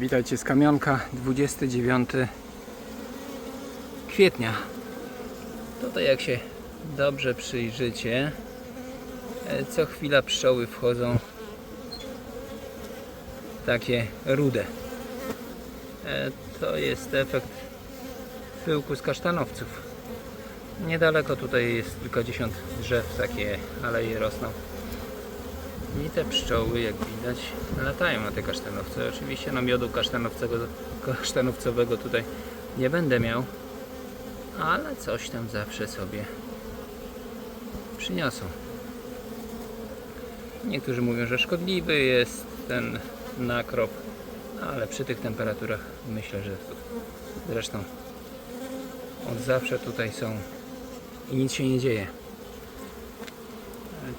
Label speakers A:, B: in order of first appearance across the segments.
A: Witajcie z Kamionka, 29 kwietnia. Tutaj jak się dobrze przyjrzycie, e, co chwila pszczoły wchodzą takie rude. E, To jest efekt pyłku z kasztanowców. Niedaleko tutaj jest kilkadziesiąt drzew, takie aleje rosną. I te pszczoły, jak widać, latają na te kasztanowce. Oczywiście no miodu kasztanowcowego tutaj nie będę miał, ale coś tam zawsze sobie przyniosą. Niektórzy mówią, że szkodliwy jest ten nakrop, ale przy tych temperaturach myślę, że zresztą od zawsze tutaj są i nic się nie dzieje.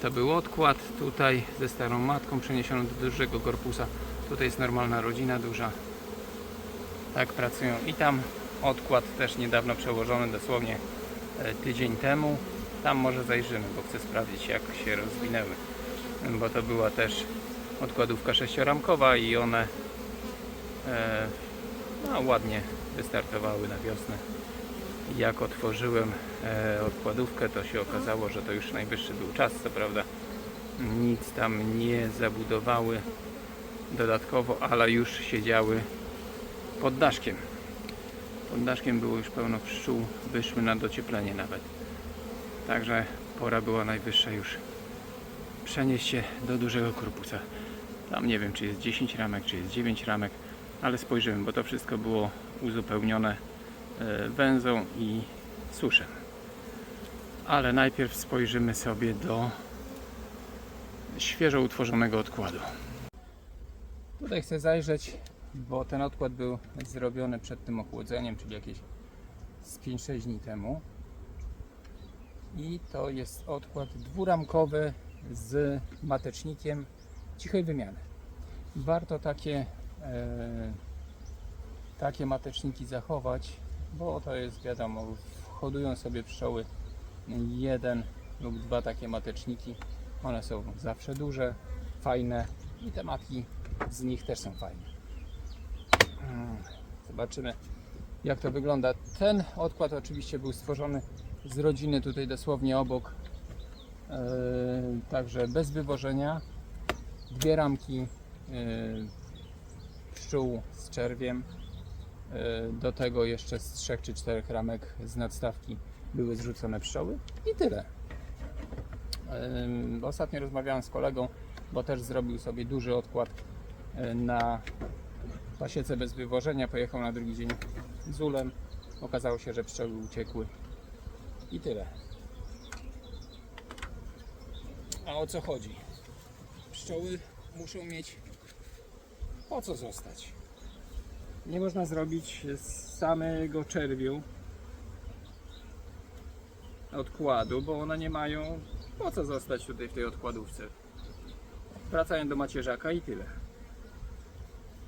A: To był odkład tutaj ze starą matką przeniesioną do dużego korpusa. Tutaj jest normalna rodzina duża. Tak pracują i tam odkład też niedawno przełożony dosłownie e, tydzień temu. Tam może zajrzymy, bo chcę sprawdzić jak się rozwinęły. Bo to była też odkładówka sześcioramkowa i one e, no, ładnie wystartowały na wiosnę. Jak otworzyłem e, odkładówkę, to się okazało, że to już najwyższy był czas, co prawda nic tam nie zabudowały dodatkowo, ale już siedziały pod daszkiem. Pod daszkiem było już pełno pszczół, wyszły na docieplenie nawet. Także pora była najwyższa już przenieść się do dużego korpusa. Tam nie wiem, czy jest 10 ramek, czy jest 9 ramek, ale spojrzymy, bo to wszystko było uzupełnione e, węzą i suszem. Ale najpierw spojrzymy sobie do świeżo utworzonego odkładu. Tutaj chcę zajrzeć, bo ten odkład był zrobiony przed tym ochłodzeniem, czyli jakieś z 5-6 dni temu. I to jest odkład dwuramkowy z matecznikiem cichej wymiany. Warto takie, e, takie mateczniki zachować, bo to jest wiadomo, hodują sobie pszczoły jeden lub dwa takie mateczniki. One są zawsze duże, fajne i te matki z nich też są fajne. Mm, Zobaczymy jak to wygląda. Ten odkład oczywiście był stworzony z rodziny tutaj dosłownie obok. Yy, także bez wywożenia. Dwie ramki yy, pszczół z czerwiem. Yy, do tego jeszcze z trzech czy czterech ramek z nadstawki były zrzucone pszczoły i tyle. Ostatnio rozmawiałem z kolegą, bo też zrobił sobie duży odkład yy, na pasiece bez wywożenia. Pojechał na drugi dzień z ulem. Okazało się, że pszczoły uciekły i tyle. A o co chodzi? Pszczoły muszą mieć po co zostać. Nie można zrobić z samego czerwiu odkładu, bo one nie mają po co zostać tutaj w tej odkładówce. Wracają do macierzaka i tyle.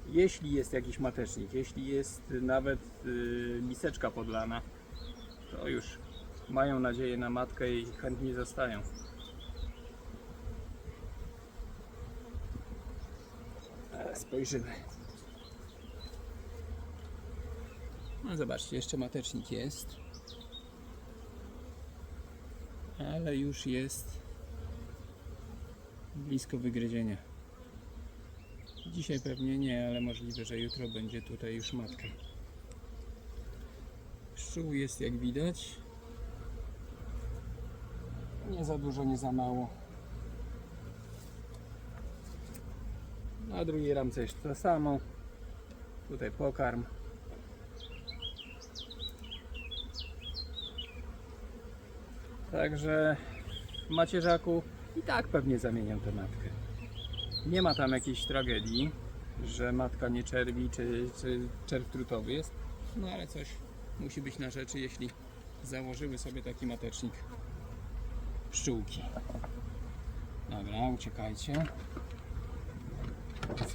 A: Jeśli jest jakiś matecznik, jeśli jest nawet y, miseczka podlana, to już mają nadzieję na matkę i chętnie zostają. Spojrzymy. No zobaczcie, jeszcze matecznik jest. Ale już jest blisko wygryzienia. Dzisiaj pewnie nie, ale możliwe, że jutro będzie tutaj już matka. Pszczół jest jak widać. Nie za dużo, nie za mało. Na drugiej ramce jeszcze to samo. Tutaj pokarm. Także macierzaku i tak pewnie zamieniam tę matkę. Nie ma tam jakiejś tragedii, że matka nie czerwi, czy, czy czerw trutowy jest. No ale coś musi być na rzeczy, jeśli założyły sobie taki matecznik pszczółki. Dobra, uciekajcie.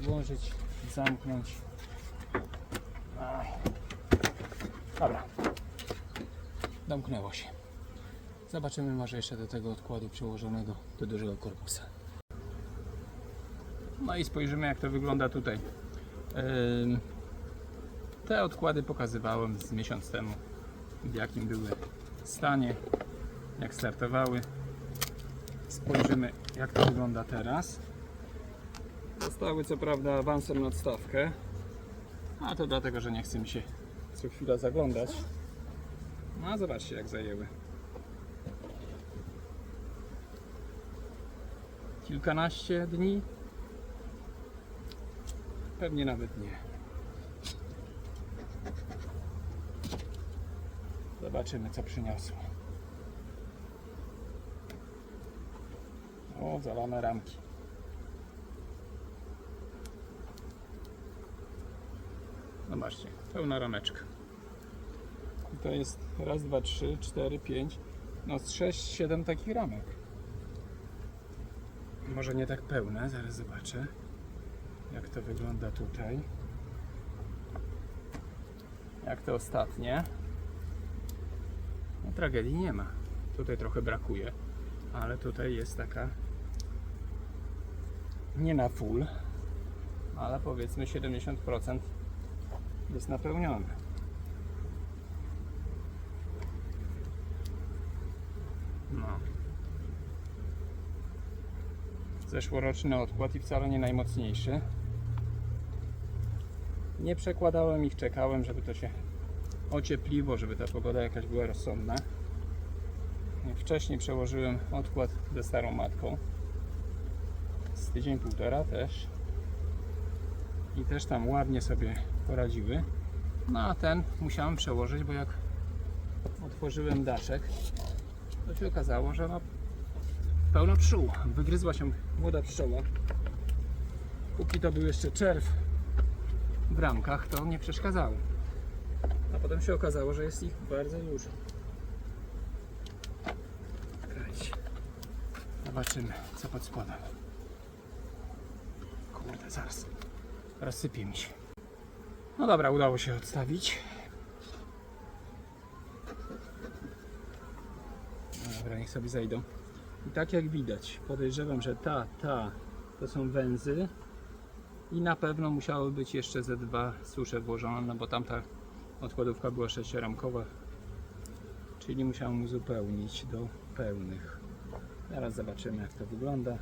A: Złożyć, zamknąć. Dobra. Domknęło się. Zobaczymy może jeszcze do tego odkładu przełożonego do dużego korpusa. No i spojrzymy jak to wygląda tutaj. Te odkłady pokazywałem z miesiąc temu, w jakim były stanie, jak startowały. Spojrzymy, jak to wygląda teraz. Zostały co prawda awansem na odstawkę, a to dlatego, że nie chce mi się co chwila zaglądać. No a zobaczcie, jak zajęły. Kilkanaście dni? Pewnie nawet nie. Zobaczymy, co przyniosło. O, zalane ramki. Zobaczcie, pełna rameczka. I to jest raz, dwa, trzy, cztery, pięć, no z sześć, siedem takich ramek. Może nie tak pełne, zaraz zobaczę jak to wygląda tutaj. Jak to ostatnie. No, tragedii nie ma. Tutaj trochę brakuje, ale tutaj jest taka nie na full, ale powiedzmy 70% jest napełnione. No. Zeszłoroczny odkład i wcale nie najmocniejszy. Nie przekładałem ich, czekałem, żeby to się ociepliło, żeby ta pogoda jakaś była rozsądna. Wcześniej przełożyłem odkład ze starą matką. Z tydzień, półtora też. I też tam ładnie sobie poradziły. No a ten musiałem przełożyć, bo jak otworzyłem daszek, to się okazało, że ma pełno pszczół. Wygryzła się młoda pszczoła. Póki to był jeszcze czerw w ramkach, to nie przeszkadzało. A potem się okazało, że jest ich bardzo dużo. Zobaczymy, co pod spodem. Kurde, zaraz. Rozsypie mi się. No dobra, udało się odstawić. Dobra, niech sobie zejdą. I tak jak widać, podejrzewam, że ta, ta to są węzy i na pewno musiały być jeszcze ze dwa susze włożone, no bo tamta odkładówka była sześcioramkowa, czyli musiałem uzupełnić do pełnych. Teraz zobaczymy jak to wygląda.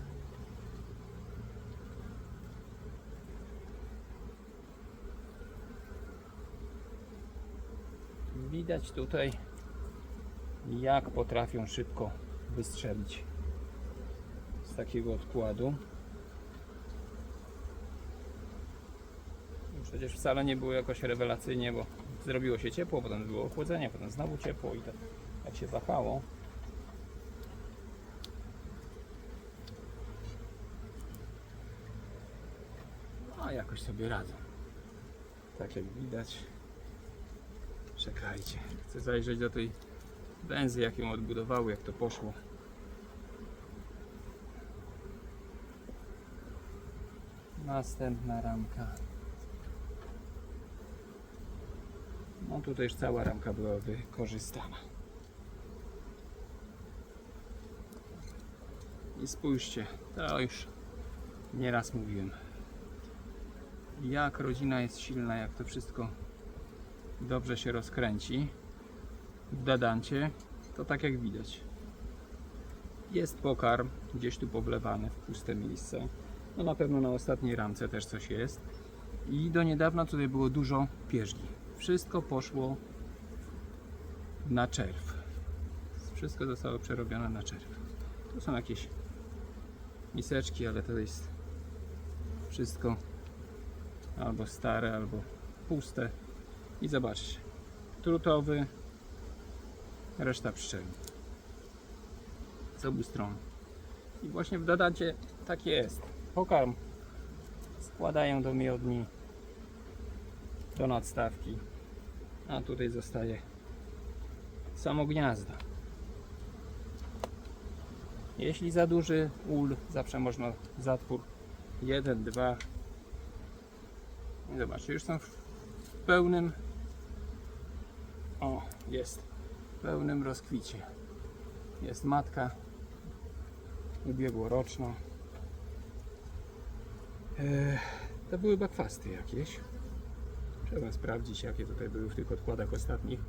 A: Widać tutaj jak potrafią szybko wystrzelić z takiego odkładu. Przecież wcale nie było jakoś rewelacyjnie, bo zrobiło się ciepło, potem było ochłodzenie, potem znowu ciepło i tak jak się wahało. A jakoś sobie radzą. Tak jak widać. Czekajcie, chcę zajrzeć do tej węzy, jak ją odbudowały, jak to poszło. Następna ramka. No tutaj już cała ramka była wykorzystana. I spójrzcie, to już nieraz mówiłem. Jak rodzina jest silna, jak to wszystko dobrze się rozkręci w dadancie, to tak jak widać. Jest pokarm gdzieś tu powlewany w puste miejsce. No na pewno na ostatniej ramce też coś jest. I do niedawna tutaj było dużo pierzgi. Wszystko poszło na czerw. Wszystko zostało przerobione na czerw. Tu są jakieś miseczki, ale to jest wszystko albo stare, albo puste. I zobaczcie, trutowy, reszta pszczeli. Z obu stron. I właśnie w dodacie tak jest. Pokarm składają do miodni, do nadstawki, a tutaj zostaje samo gniazdo. Jeśli za duży ul, zawsze można zatwór 1, 2. I zobaczcie, już są w pełnym o, jest w pełnym rozkwicie. Jest matka ubiegłoroczna. Eee, To były bakwasty jakieś. Trzeba sprawdzić, jakie tutaj były w tych odkładach ostatnich.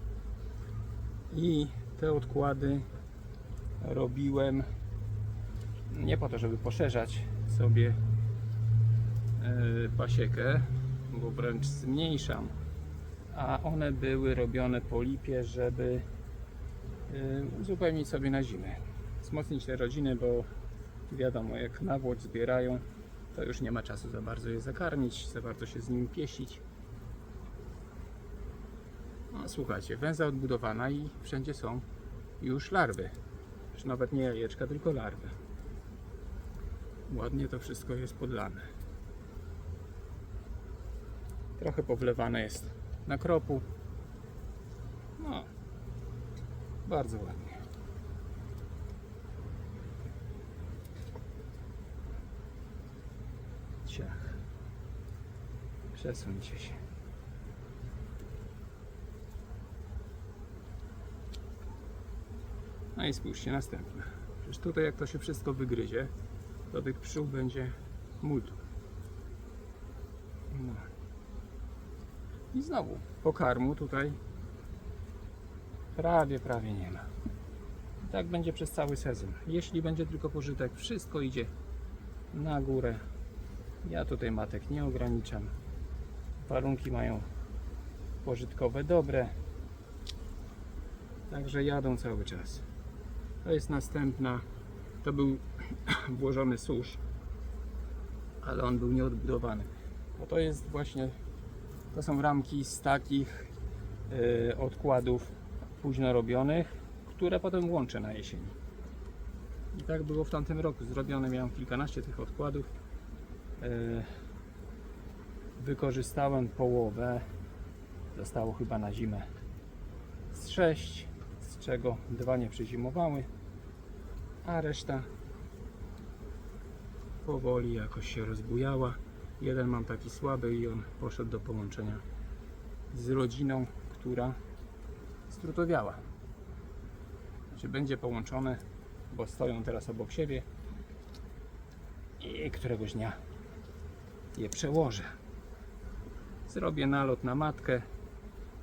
A: I te odkłady robiłem nie po to, żeby poszerzać sobie e, pasiekę, bo wręcz zmniejszam, a one były robione po lipie, żeby e, uzupełnić sobie na zimę. Wzmocnić te rodziny, bo wiadomo, jak nawłoć zbierają, to już nie ma czasu za bardzo je zakarmić, za bardzo się z nim pieścić. No, słuchajcie, węza odbudowana i wszędzie są już larwy. Już nawet nie jajeczka, tylko larwy. Ładnie to wszystko jest podlane. Trochę powlewane jest na kropu. No, bardzo ładnie. Przesuńcie się. No i spójrzcie, następne. Przecież tutaj jak to się wszystko wygryzie, to tych pszczół będzie multum. No. I znowu pokarmu tutaj prawie, prawie nie ma. I tak będzie przez cały sezon. Jeśli będzie tylko pożytek, wszystko idzie na górę. Ja tutaj matek nie ograniczam. Warunki mają pożytkowe dobre. Także jadą cały czas. To jest następna. To był włożony susz, ale on był nieodbudowany. Bo to jest właśnie, to są ramki z takich e, odkładów późno robionych, które potem łączę na jesieni. I tak było w tamtym roku zrobione. Miałem kilkanaście tych odkładów. E, wykorzystałem połowę. Zostało chyba na zimę z 6, z czego dwa nie przyzimowały, a reszta powoli jakoś się rozbujała. Jeden mam taki słaby i on poszedł do połączenia z rodziną, która strutowiała. Znaczy będzie połączone, bo stoją teraz obok siebie i któregoś dnia je przełożę. Zrobię nalot na matkę,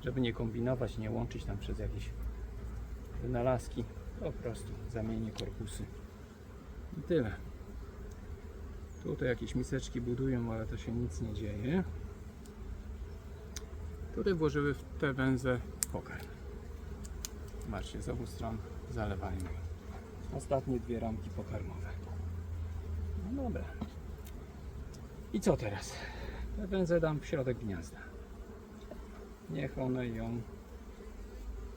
A: żeby nie kombinować, nie łączyć tam przez jakieś wynalazki. Po prostu zamienię korpusy. I tyle. Tutaj jakieś miseczki budują, ale to się nic nie dzieje. Tutaj włożyły w te węże pokarm. Zobaczcie, z obu stron zalewają. Ostatnie dwie ramki pokarmowe. No dobra. I co teraz? Węże dam w środek gniazda. Niech one ją...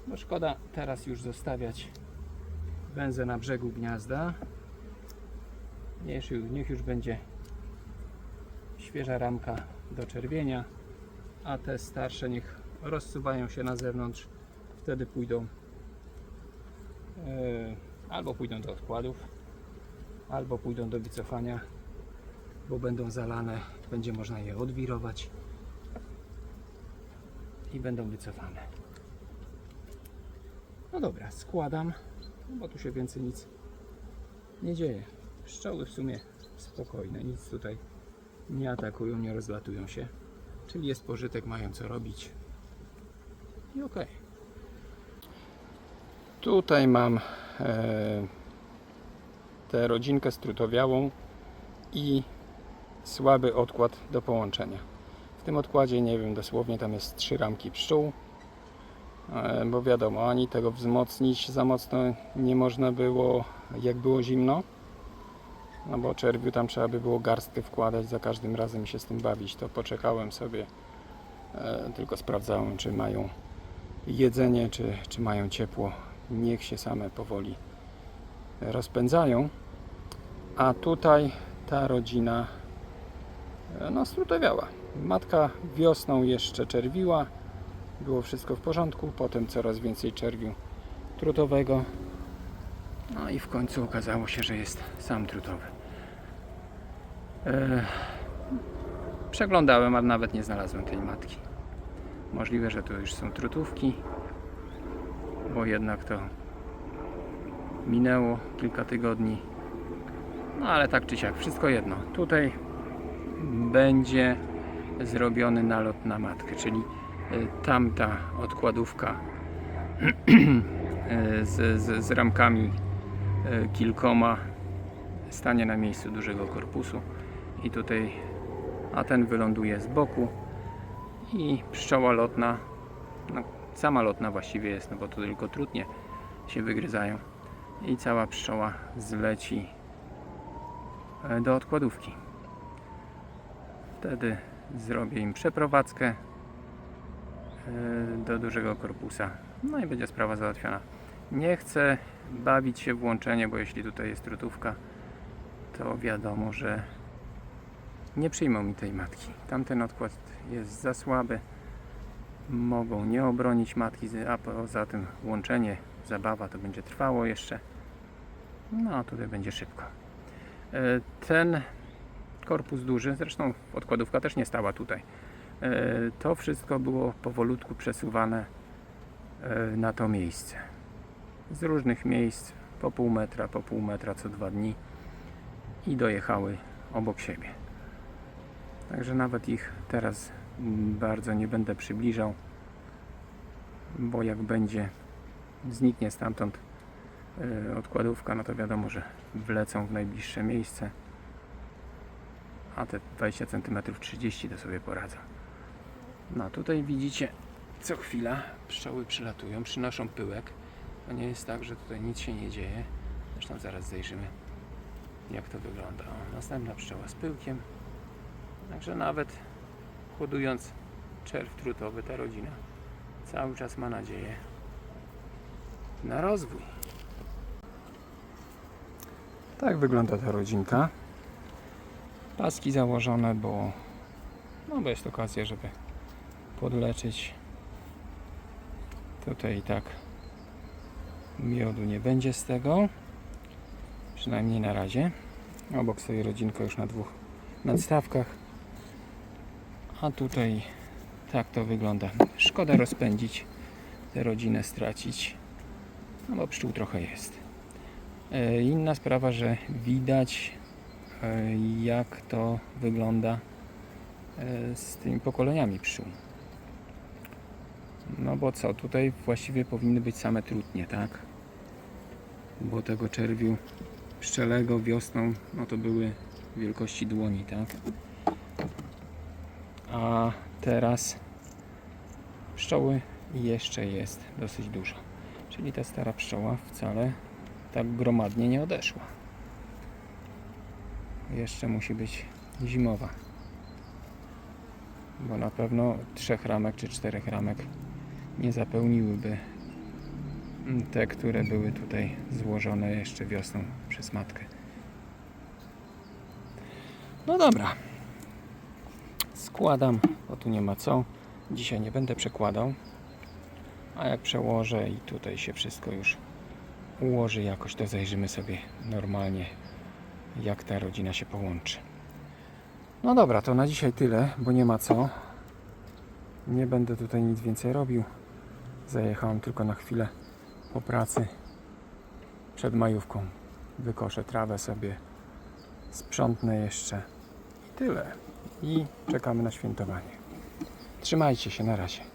A: No szkoda teraz już zostawiać węzę na brzegu gniazda. Niech, już- niech już będzie świeża ramka do czerwienia, a te starsze niech rozsuwają się na zewnątrz. Wtedy pójdą e, albo pójdą do odkładów, albo pójdą do wycofania, bo będą zalane, będzie można je odwirować i będą wycofane. No dobra, składam, no bo tu się więcej nic nie dzieje. Pszczoły w sumie spokojne, nic tutaj nie atakują, nie rozlatują się. Czyli jest pożytek, mają co robić. I okej. Tutaj mam e, tę rodzinkę strutowiałą i słaby odkład do połączenia. W tym odkładzie, nie wiem, dosłownie tam jest trzy ramki pszczół, e, bo wiadomo, ani tego wzmocnić za mocno nie można było, jak było zimno. No bo czerwiu tam trzeba by było garstkę wkładać za każdym razem się z tym bawić. To poczekałem sobie, e, tylko sprawdzałem, czy mają jedzenie, czy, czy mają ciepło. Niech się same powoli rozpędzają. A tutaj ta rodzina e, no, strutowiała. Matka wiosną jeszcze czerwiła, było wszystko w porządku, potem coraz więcej czerwiu trutowego. No i w końcu okazało się, że jest sam trutowy. E, przeglądałem, ale nawet nie znalazłem tej matki. Możliwe, że to już są trutówki, bo jednak to minęło kilka tygodni. No ale tak czy siak, wszystko jedno. Tutaj będzie zrobiony nalot na matkę, czyli e, tamta odkładówka e, z, z, z ramkami e, kilkoma stanie na miejscu dużego korpusu i tutaj, a ten wyląduje z boku i pszczoła lotna, no, sama lotna właściwie jest, no bo to tylko trutnie się wygryzają i cała pszczoła zleci do odkładówki. Wtedy zrobię im przeprowadzkę e, do dużego korpusa. No i będzie sprawa załatwiona. Nie chcę bawić się w łączenie, bo jeśli tutaj jest trutówka, to wiadomo, że nie przyjmą mi tej matki. Tamten odkład jest za słaby. Mogą nie obronić matki, a poza tym łączenie, zabawa to będzie trwało jeszcze. No tutaj będzie szybko. E, Ten korpus duży, zresztą odkładówka też nie stała tutaj. E, To wszystko było powolutku przesuwane e, na to miejsce. Z różnych miejsc, po pół metra, po pół metra co dwa dni i dojechały obok siebie. Także nawet ich teraz mm, bardzo nie będę przybliżał, bo jak będzie zniknie stamtąd e, odkładówka, no to wiadomo, że wlecą w najbliższe miejsce, a te 20 cm 30 to sobie poradzą. No tutaj widzicie co chwila pszczoły przylatują, przynoszą pyłek. To nie jest tak, że tutaj nic się nie dzieje. Zresztą zaraz zajrzymy jak to wygląda. O, następna pszczoła z pyłkiem. Także nawet hodując czerw trutowy, ta rodzina cały czas ma nadzieję na rozwój. Tak wygląda ta rodzinka. Paski założone, bo, no bo jest okazja, żeby podleczyć. Tutaj i tak miodu nie będzie z tego. Przynajmniej na razie. Obok stoi rodzinka już na dwóch nadstawkach. A tutaj tak to wygląda. Szkoda rozpędzić tę rodzinę, stracić. No bo pszczół trochę jest. E, Inna sprawa, że widać jak to wygląda e, z tymi pokoleniami pszczół. No bo co, tutaj właściwie powinny być same trutnie, tak? Bo tego czerwiu pszczelego wiosną, no to były wielkości dłoni, tak? A teraz pszczoły jeszcze jest dosyć dużo. Czyli ta stara pszczoła wcale tak gromadnie nie odeszła. Jeszcze musi być zimowa. Bo na pewno trzech ramek czy czterech ramek nie zapełniłyby te, które były tutaj złożone jeszcze wiosną przez matkę. No dobra. Składam, bo tu nie ma co. Dzisiaj nie będę przekładał. A jak przełożę i tutaj się wszystko już ułoży jakoś, to zajrzymy sobie normalnie, jak ta rodzina się połączy. No dobra, to na dzisiaj tyle, bo nie ma co. Nie będę tutaj nic więcej robił. Zajechałem tylko na chwilę po pracy przed majówką. Wykoszę trawę sobie, sprzątnę jeszcze i tyle. I czekamy na świętowanie. Trzymajcie się, na razie.